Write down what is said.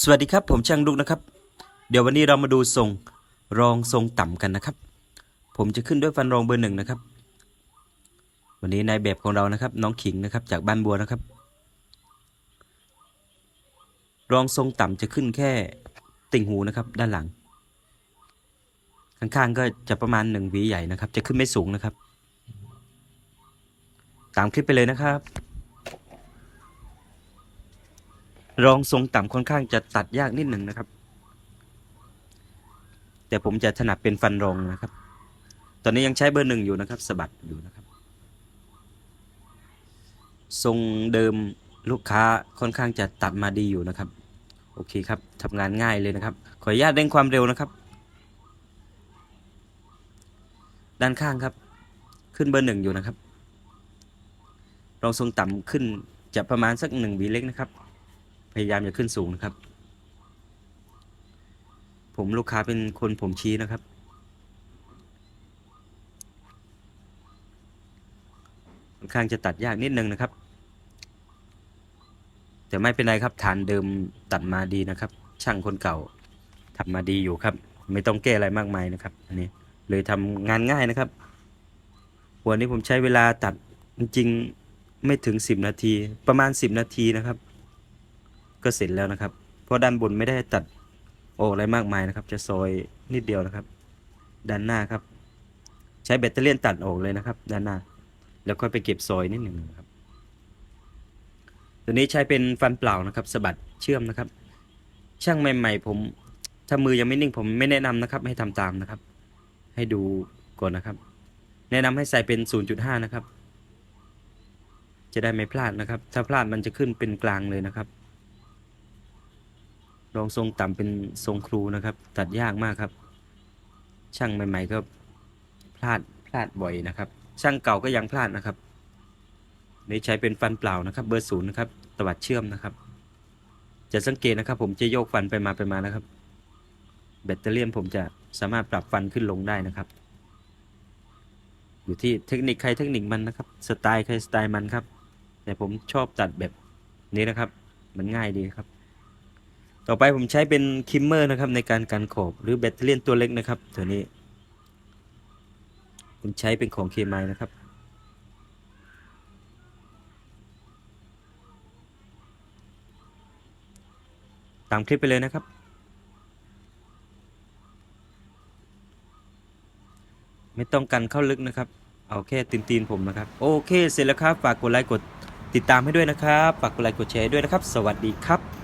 สวัสดีครับ ผมช่างดุกนะครับ เดี๋ยววันนี้เรามาดูทรงรองทรงต่ำกันนะครับ ผมจะขึ้นด้วยฟันรองเบอร์หนึ่งนะครับ วันนี้นายแบบของเรานะครับ น้องขิงนะครับ จากบ้านบัวนะครับ รองทรงต่ำจะขึ้นแค่ติ่งหูนะครับ ด้านหลัง ข้างๆก็จะประมาณหนึ่งหวีใหญ่นะครับ จะขึ้นไม่สูงนะครับ ตามคลิปไปเลยนะครับ รองทรงต่ำค่อนข้างจะตัดยากนิดหนึ่งนะครับ แต่ผมจะถนัดเป็นฟันรองนะครับ ตอนนี้ยังใช้เบอร์หนึ่งอยู่นะครับสะบัดอยู่นะครับ ทรงเดิมลูกค้าค่อนข้างจะตัดมาดีอยู่นะครับ โอเคครับทำงานง่ายเลยนะครับ ขออนุญาตเร่งความเร็วนะครับ ด้านข้างครับ ขึ้นเบอร์หนึ่งอยู่นะครับรองทรงต่ำขึ้นจะประมาณสักหนึ่งวีเล็กนะครับ พยายามอย่าขึ้นสูงนะครับ ผมลูกค้าเป็นคนผมชี้นะครับ ค่อนข้างจะตัดยากนิดนึงนะครับ แต่ไม่เป็นไรครับฐานเดิมตัดมาดีนะครับ ช่างคนเก่าทำมาดีอยู่ครับ ไม่ต้องแก้อะไรมากมายนะครับ อันนี้เลยทำงานง่ายนะครับ วันนี้ผมใช้เวลาตัดจริงไม่ถึง 10 นาที ประมาณ 10 นาทีนะครับ ก็เสร็จแล้วนะครับ เพราะด้านบนไม่ได้ตัดออกอะไรมากมายนะครับ จะซอยนิดเดียวนะครับ ด้านหน้าครับ ใช้แบตเตอรี่ตัดออกเลยนะครับ ด้านหน้า แล้วค่อยไปเก็บซอยนิดหนึ่งครับ ตัวนี้ใช้เป็นฟันเปล่านะครับสะบัดเชื่อมนะครับ ช่างใหม่ ๆ ผมถ้ามือยังไม่นิ่งผมไม่แนะนำนะครับ ให้ทำตามนะครับ ให้ดูก่อนนะครับ แนะนำให้ใส่เป็น 0.5 นะครับ จะได้ไม่พลาดนะครับ ถ้าพลาดมันจะขึ้นเป็นกลางเลยนะครับ รองทรงต่ำเป็นทรงครูนะครับ ตัดยากมากครับ ช่างใหม่ ๆ ก็พลาดพลาดบ่อยนะครับ ช่างเก่าก็ยังพลาดนะครับนี่ใช้เป็นฟันเปล่านะครับ เบอร์ศูนย์นะครับตวัดเชื่อมนะครับ จะสังเกตนะครับ ผมจะโยกฟันไปมาไปมานะครับ แบตเตอรี่ผมจะสามารถปรับฟันขึ้นลงได้นะครับ อยู่ที่เทคนิคใครเทคนิคมันนะครับ สไตล์ใครสไตล์มันครับ แต่ผมชอบตัดแบบนี้นะครับ มันง่ายดีครับ ต่อไปผมใช้เป็นคิมเมอร์นะครับในการกันขอบหรือแบตเตอรี่ตัวเล็กนะครับ ตัวนี้ ผมใช้เป็นของเคมนะครับตามคลิปไปเลยนะครับไม่ต้องกันเข้าลึกนะครับ เอาแค่ตีนตีนผมนะครับ โอเค เสร็จแล้วครับ ฝากกดไลค์กดติดตามให้ด้วยนะครับ ฝากกดไลค์กดแชร์ด้วยนะครับ สวัสดีครับ